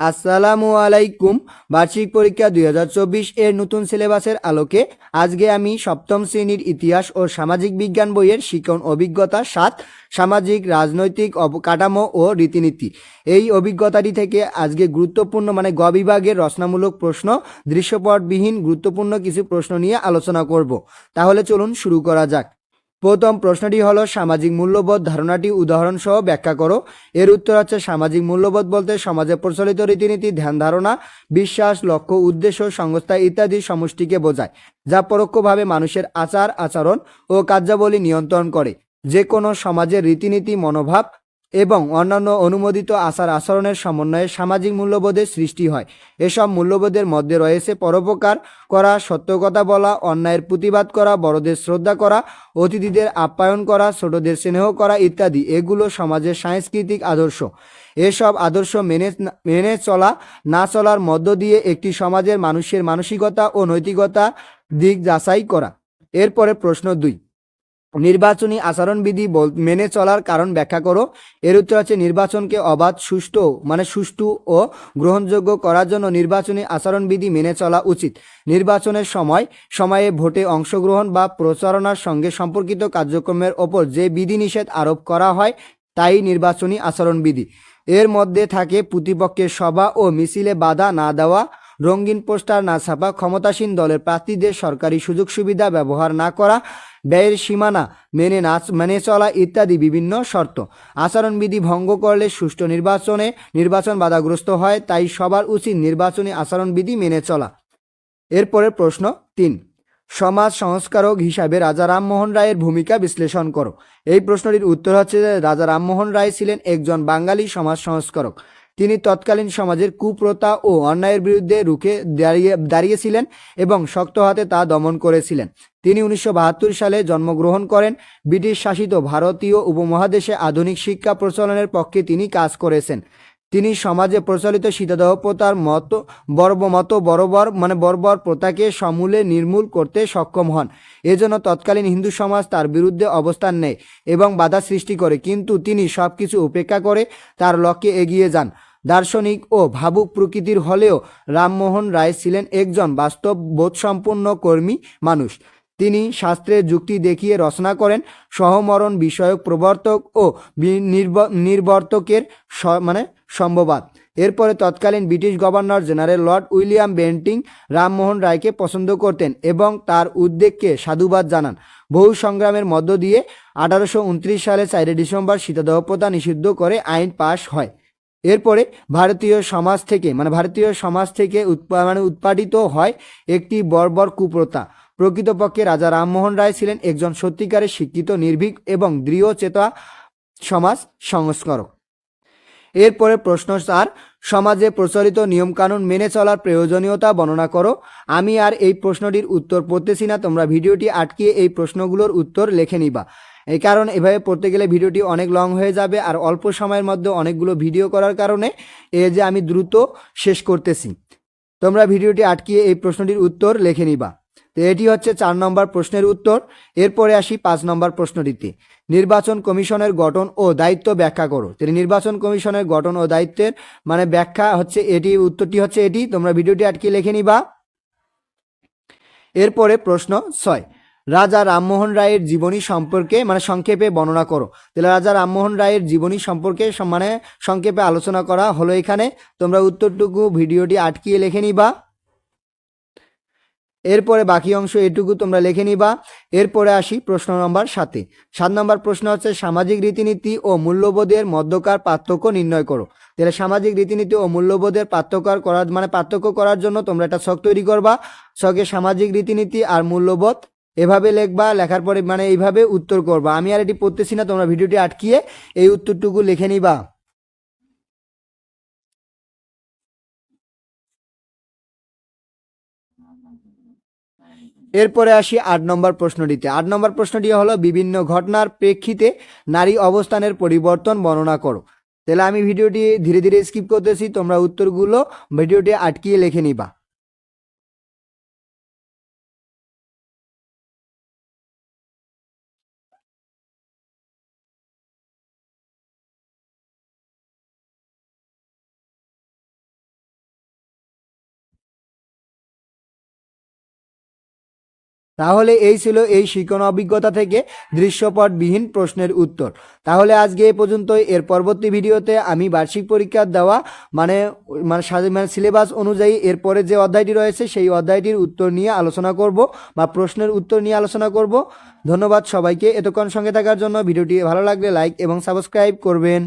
আসসালামু আলাইকুম। বার্ষিক পরীক্ষা দুই হাজার চব্বিশ এর নতুন সিলেবাসের আলোকে আজকে আমি সপ্তম শ্রেণির ইতিহাস ও সামাজিক বিজ্ঞান বইয়ের শিক্ষণ অভিজ্ঞতা সাত, সামাজিক, রাজনৈতিক অব- কাঠামো ও রীতিনীতি। এই অভিজ্ঞতাটি থেকে আজকে গুরুত্বপূর্ণ মানে গ বিভাগের রচনামূলক প্রশ্ন, দৃশ্যপটবিহীন গুরুত্বপূর্ণ কিছু প্রশ্ন নিয়ে আলোচনা করব। তাহলে চলুন শুরু করা যাক। প্রথম প্রশ্নটি হলো, সামাজিক মূল্যবোধ ধারণাটি উদাহরণ সহ ব্যাখ্যা করো। এর উত্তর হচ্ছে সামাজিক মূল্যবোধ বলতে সমাজে প্রচলিত রীতিনীতি, ধ্যান ধারণা, বিশ্বাস, লক্ষ্য, উদ্দেশ্য, সংস্থা ইত্যাদি সমষ্টিকে বোঝায়, যা পরোক্ষভাবে মানুষের আচার, আচরণ ও কার্যাবলী নিয়ন্ত্রণ করে। যে কোনো সমাজের রীতিনীতি, মনোভাব এবং অন্যান্য অনুমোদিত আচার আচরণের সমন্বয়ে সামাজিক মূল্যবোধের সৃষ্টি হয়। এসব মূল্যবোধের মধ্যে রয়েছে পরোপকার করা সত্য কথা বলা, অন্যায়ের প্রতিবাদ করা, বড়দের শ্রদ্ধা করা, অতিথিদের আপ্যায়ন করা, ছোটদের স্নেহ করা ইত্যাদি। এগুলো সমাজের সাংস্কৃতিক আদর্শ। এসব আদর্শ মেনে মেনে চলা, না চলার মধ্য দিয়ে একটি সমাজের মানুষের মানসিকতা ও নৈতিকতা দিক যাচাই করা। এরপরে প্রশ্ন দুই। নির্বাচনী আচরণবিধি মেনে চলার কারণ ব্যাখ্যা করো। এর উত্তর হচ্ছে নির্বাচনকে অবাধ, সুষ্ঠু মানে সুষ্ঠু ও গ্রহণযোগ্য করার জন্য নির্বাচনী আচরণবিধি মেনে চলা উচিত। নির্বাচনের সময়, সময়ে ভোটে অংশগ্রহণ বা প্রচারণার সঙ্গে সম্পর্কিত কার্যক্রমের ওপর যে বিধিনিষেধ আরোপ করা হয়, তাই নির্বাচনী আচরণবিধি। এর মধ্যে থাকে, প্রতিপক্ষের সভা ও মিছিলে বাধা না দেওয়া রঙিন পোস্টার না ছাপা ক্ষমতাসীন দলের প্রার্থীদের সরকারি সুযোগ সুবিধা ব্যবহার না করা, ব্যয়ের সীমানা মেনে না মেনে চলা ইত্যাদি বিভিন্ন শর্ত। আচরণবিধি ভঙ্গ করলে সুষ্ঠু নির্বাচনে নির্বাচন বাধাগ্রস্ত হয়, তাই সবার উচিত নির্বাচনী আচরণবিধি মেনে চলা। এরপরে প্রশ্ন তিন, সমাজ সংস্কারক হিসাবে রাজা রামমোহন রায়ের ভূমিকা বিশ্লেষণ করো। এই প্রশ্নটির উত্তর হচ্ছে রাজা রামমোহন রায় ছিলেন একজন বাঙালি সমাজ সংস্কারক। তিনি তৎকালীন সমাজের কুপ্রথা ও অন্যায়ের বিরুদ্ধে রুখে দাঁড়িয়ে, দাঁড়িয়েছিলেন এবং শক্ত হাতে তা দমন করেছিলেন। তিনি উনিশশো বাহাত্তর সালে জন্মগ্রহণ করেন। ব্রিটিশ শাসিত ভারতীয় উপমহাদেশে আধুনিক শিক্ষা প্রচলনের পক্ষে তিনি কাজ করেছেন। তিনি সমাজে প্রচলিত শীতদাহ মতো বর্ব মতো বর্বর মানে বর্বর প্রথাকে সমূলে নির্মূল করতে সক্ষম হন। এজন্য তৎকালীন হিন্দু সমাজ তার বিরুদ্ধে অবস্থান নেয় এবং বাধা সৃষ্টি করে। কিন্তু তিনি সবকিছু উপেক্ষা করে তার লক্ষ্যে এগিয়ে যান। দার্শনিক ও ভাবুক প্রকৃতির হলেও রামমোহন রায় ছিলেন একজন বাস্তব বোধসম্পন্ন কর্মী মানুষ। তিনি শাস্ত্রের যুক্তি দেখিয়ে রচনা করেন সহমরণ বিষয়ক প্রবর্তক ও নির্বর্তকের মানে সম্ভবাদ। এরপরে তৎকালীন British governor general lord William Bentinck Rammohan রায়কে পছন্দ করতেন এবং তার উদ্বেগকে সাধুবাদ জানান। বহু সংগ্রামের মধ্য দিয়ে আঠারোশো সালে চারে ডিসেম্বর শীতদাহ প্রথা নিষিদ্ধ করে আইন পাশ হয়। এরপরে ভারতীয় সমাজ থেকে মানে ভারতীয় সমাজ থেকে উৎপা- মানে উৎপাদিত হয় একটি বর্বর কুপ্রথা। প্রকৃতপক্ষে রাজা রামমোহন রায় ছিলেন একজন সত্যিকারের শিক্ষিত, নির্ভীক এবং দৃঢ় চেতা সমাজ সংস্কারক। এরপরে প্রশ্ন চার সমাজে প্রচলিত নিয়মকানুন মেনে চলার প্রয়োজনীয়তা বর্ণনা করো। আমি আর এই প্রশ্নটির উত্তর পড়তেছি না, তোমরা ভিডিওটি আটকিয়ে এই প্রশ্নগুলোর উত্তর লিখে নিবা। এই কারণ এভাবে পড়তে গেলে ভিডিওটি অনেক লং হয়ে যাবে আর অল্প সময়ের মধ্যে অনেকগুলো ভিডিও করার কারণে এ যে আমি দ্রুত শেষ করতেছি। তোমরা ভিডিওটি আটকিয়ে এই প্রশ্নটির উত্তর লিখে নিবা। তো এটি হচ্ছে চার নম্বর প্রশ্নের উত্তর। এরপরে আসি পাঁচ নম্বর প্রশ্নটিতে। নির্বাচন কমিশনের গঠন ও দায়িত্ব ব্যাখ্যা করো। তাহলে নির্বাচন কমিশনের গঠন ও দায়িত্বের মানে ব্যাখ্যা হচ্ছে এটি, উত্তরটি হচ্ছে এটি। তোমরা ভিডিওটি আটকে লিখে নিবা। এরপরে প্রশ্ন ছয়। রাজা রামমোহন রায়ের জীবনী সম্পর্কে মানে সংক্ষেপে বর্ণনা করো। তাহলে রাজা রামমোহন রায়ের জীবনী সম্পর্কে মানে সংক্ষেপে আলোচনা করা হলো এখানে। তোমরা উত্তরটুকু ভিডিওটি আটকিয়ে লিখে নিবা। এরপরে বাকি অংশ এটুকু তোমরা লিখে নিবা। এরপরে আসি প্রশ্ন নম্বর সাতে। সাত নম্বর প্রশ্ন হচ্ছে, সামাজিক রীতিনীতি ও মূল্যবোধের মধ্যকার পার্থক্য নির্ণয় করো। তাহলে সামাজিক রীতিনীতি ও মূল্যবোধের পার্থক্য করার মানে পার্থক্য করার জন্য তোমরা একটা ছক তৈরি করবা। ছকে সামাজিক রীতিনীতি আর মূল্যবোধ এভাবে লেখবা, লেখার পরে মানে এইভাবে উত্তর করবা। আমি আর এটি পড়তেছি না, তোমরা ভিডিওটি আটকিয়ে এই উত্তরটুকু লিখে নিবা। এরপরে আসি আট নম্বর প্রশ্নটিতে। আট নম্বর প্রশ্নটি হলো, বিভিন্ন ঘটনার প্রেক্ষিতে নারী অবস্থানের পরিবর্তন বর্ণনা করো। তাহলে আমি ভিডিওটি ধীরে ধীরে স্কিপ করতেছি, তোমরা উত্তরগুলো ভিডিওটি আটকিয়ে লিখে নিবা। তাহলে এই ছিল এই শিক্ষণ অভিজ্ঞতা থেকে দৃশ্যপটবিহীন প্রশ্নের উত্তর। তাহলে আজকে এ পর্যন্তই। এর পরবর্তী ভিডিওতে আমি বার্ষিক পরীক্ষার দেওয়া মানে মানে মানে সিলেবাস অনুযায়ী এরপরে যে অধ্যায়টি রয়েছে, সেই অধ্যায়টির উত্তর নিয়ে আলোচনা করব বা প্রশ্নের উত্তর নিয়ে আলোচনা করব। ধন্যবাদ সবাইকে। এতক্ষণ সঙ্গে থাকার জন্য ভিডিওটি ভালো লাগলে লাইক এবং সাবস্ক্রাইব করবেন।